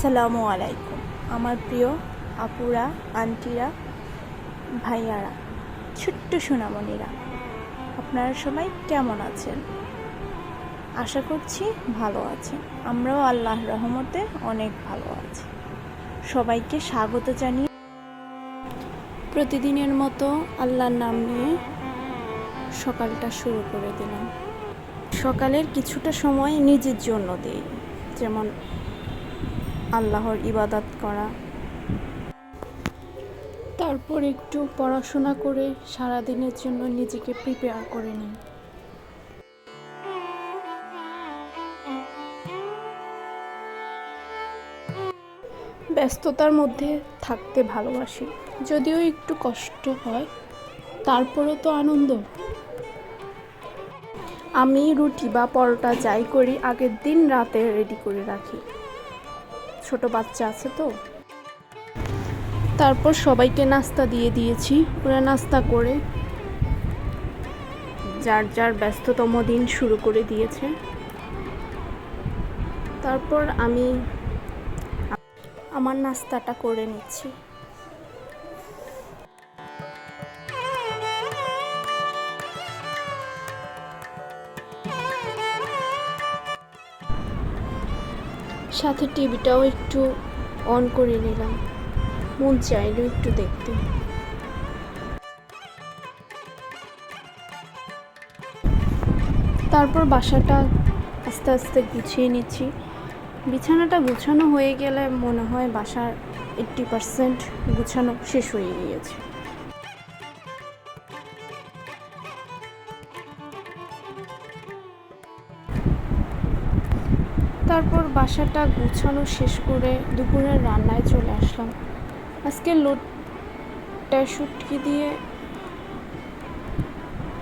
আসসালামু আলাইকুম, আমার প্রিয় আপুরা, আন্টিরা, ভাইয়ারা, ছোট্ট সোনামণিরা, আপনারা সবাই কেমন আছেন? আশা করছি ভালো আছেন। আমরাও আল্লাহর রহমতে অনেক ভালো আছি। সবাইকে স্বাগত জানিয়ে প্রতিদিনের মতো আল্লাহর নাম নিয়ে সকালটা শুরু করে দিলাম। সকালের কিছুটা সময় নিজের জন্য দিই, যেমন আল্লাহর ইবাদত করা। তারপর একটু পড়াশোনা করে সারা দিনের জন্য নিজেকে প্রিপেয়ার করে নিই। ব্যস্ততার মধ্যে থাকতে ভালোবাসি, যদিও একটু কষ্ট হয়, তারপরও তো আনন্দ। আমি রুটি বা পরোটা যাই করি, আগের দিন রাতে রেডি করে রাখি। ছোট বাচ্চা আছে তো। তারপর সবাইকে নাস্তা দিয়ে দিয়েছি, ওরা নাস্তা করে। যার যার ব্যস্ততম দিন শুরু করে দিয়েছে। তারপর আমি আমার নাস্তাটা করে নিচ্ছি। সাথে টিভিটাও একটু অন করে নিলাম। মন চাইলো একটু দেখতে। তারপর বাসাটা আস্তে আস্তে গুছিয়ে নিচ্ছি। বিছানাটা গুছানো হয়ে গেলে মনে হয় বাসার এইট্টি পারসেন্ট গুছানো শেষ হয়ে গিয়েছে। তারপর বাসাটা গুছানো শেষ করে দুপুরের রান্নায় চলে আসলাম। আজকে লোটটা শুটকি দিয়ে,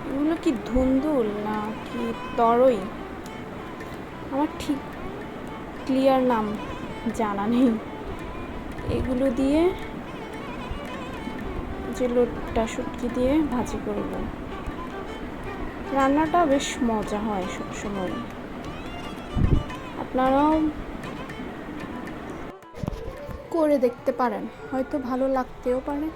এগুলো কি ধুন্দুল না কি তরই? আমার ঠিক ক্লিয়ার নাম জানা নেই। এগুলো দিয়ে যে লোটটা শুটকি দিয়ে ভাজি করব। রান্নাটা বেশ মজা হয় সবসময়। আপনারাও করে দেখতে পারেন। হয়তো ভালো লাগতেও পারে।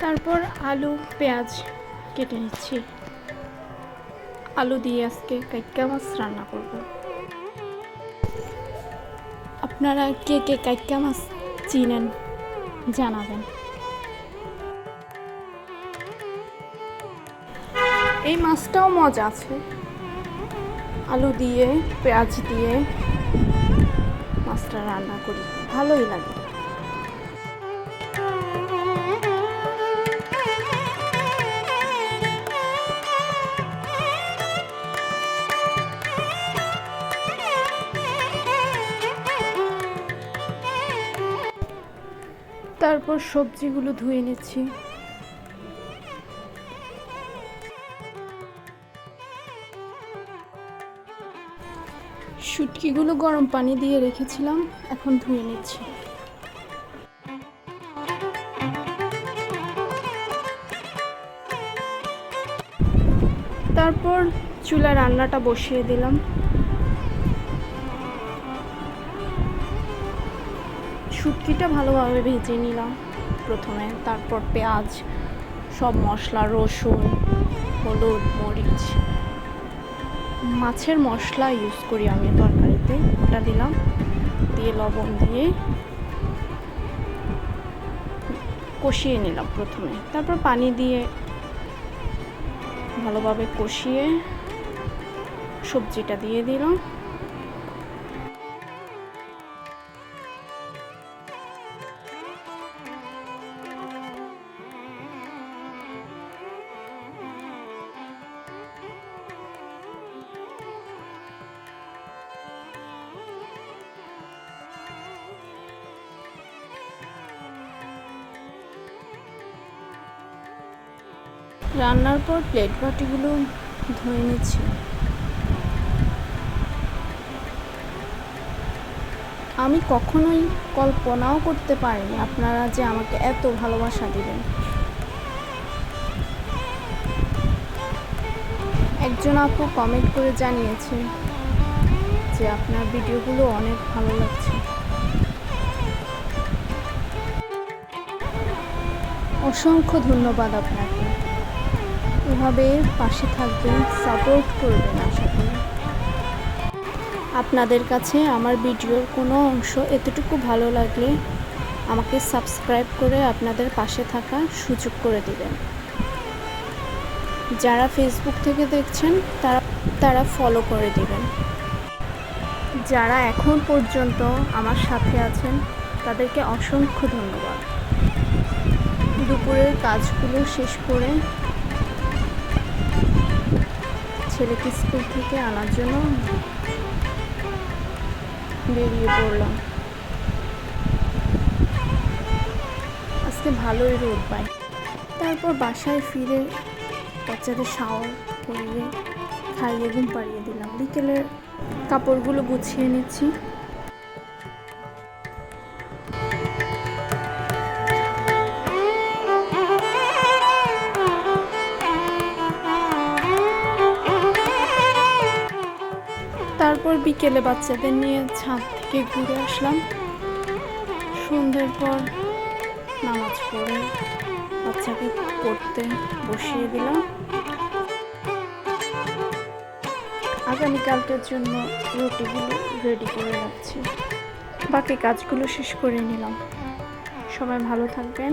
তারপর আলু পেঁয়াজ কেটে নিচ্ছি। আলু দিয়ে আজকে কাইকা মাছ রান্না করব। আপনারা কে কে কাইকা মাছ চিনেন, জানাবেন। এই মাছটাও মজা আছে। আলু দিয়ে, পেঁয়াজ দিয়ে মাছটা রান্না করি, ভালোই লাগে। তারপর সবজিগুলো ধুয়ে নিচ্ছি। শুটকিগুলো গরম পানি দিয়ে রেখেছিলাম, এখন ধুয়ে নিচ্ছি। তারপর চুলা রান্নাটা বসিয়ে দিলাম। শুটকিটা ভালোভাবে ভেজে নিলাম প্রথমে, তারপর পেঁয়াজ, সব মশলা, রসুন, হলুদ, মরিচ। মাছের মশলা ইউজ করি আমি তরকারিতে, ওটা দিলাম। দিয়ে লবণ দিয়ে কষিয়ে নিলাম প্রথমে। তারপর পানি দিয়ে ভালোভাবে কষিয়ে সবজিটা দিয়ে দিলাম। রান্নার পর প্লেট বাটিগুলো ধুয়ে নিচ্ছি। আমি কখনোই কল্পনাও করতে পারিনি আপনারা যে আমাকে এত ভালোবাসা দিবেন। একজন আপু কমেন্ট করে জানিয়েছে যে আপনার ভিডিওগুলো অনেক ভালো লাগছে। অসংখ্য ধন্যবাদ আপনাকে। এভাবে পাশে থাকবেন সাপোর্ট করবেন আশা করি। আপনাদের কাছে আমার ভিডিওর কোনো অংশ এতটুকু ভালো লাগলে আমাকে সাবস্ক্রাইব করে আপনাদের পাশে থাকা সুযোগ করে দিবেন। যারা ফেসবুক থেকে দেখছেন, তারা তারা ফলো করে দিবেন। যারা এখন পর্যন্ত আমার সাথে আছেন, তাদেরকে অসংখ্য ধন্যবাদ। দুপুরের কাজগুলো শেষ করে ছেলেকে স্কুল থেকে আনার জন্য বেরিয়ে পড়লাম। আজকে ভালোই রোদ পাই তারপর বাসায় ফিরে বাচ্চাদের শাওয়ার করিয়ে খাইয়ে ঘুম পাড়িয়ে দিলাম। বিকেলের কাপড়গুলো গুছিয়ে নিচ্ছি। তারপর বিকেলে বাচ্চাদের নিয়ে ছাদ থেকে ঘুরে আসলাম। সন্ধ্যের পর নামাজ পড়ে বাচ্চাকে পড়তে বসিয়ে দিলাম। আগামীকালকের জন্য রুটিগুলো রেডি করে রাখছি। বাকি কাজগুলো শেষ করে নিলাম। সবাই ভালো থাকবেন।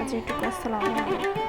আজ একটু আসসালামু আলাইকুম।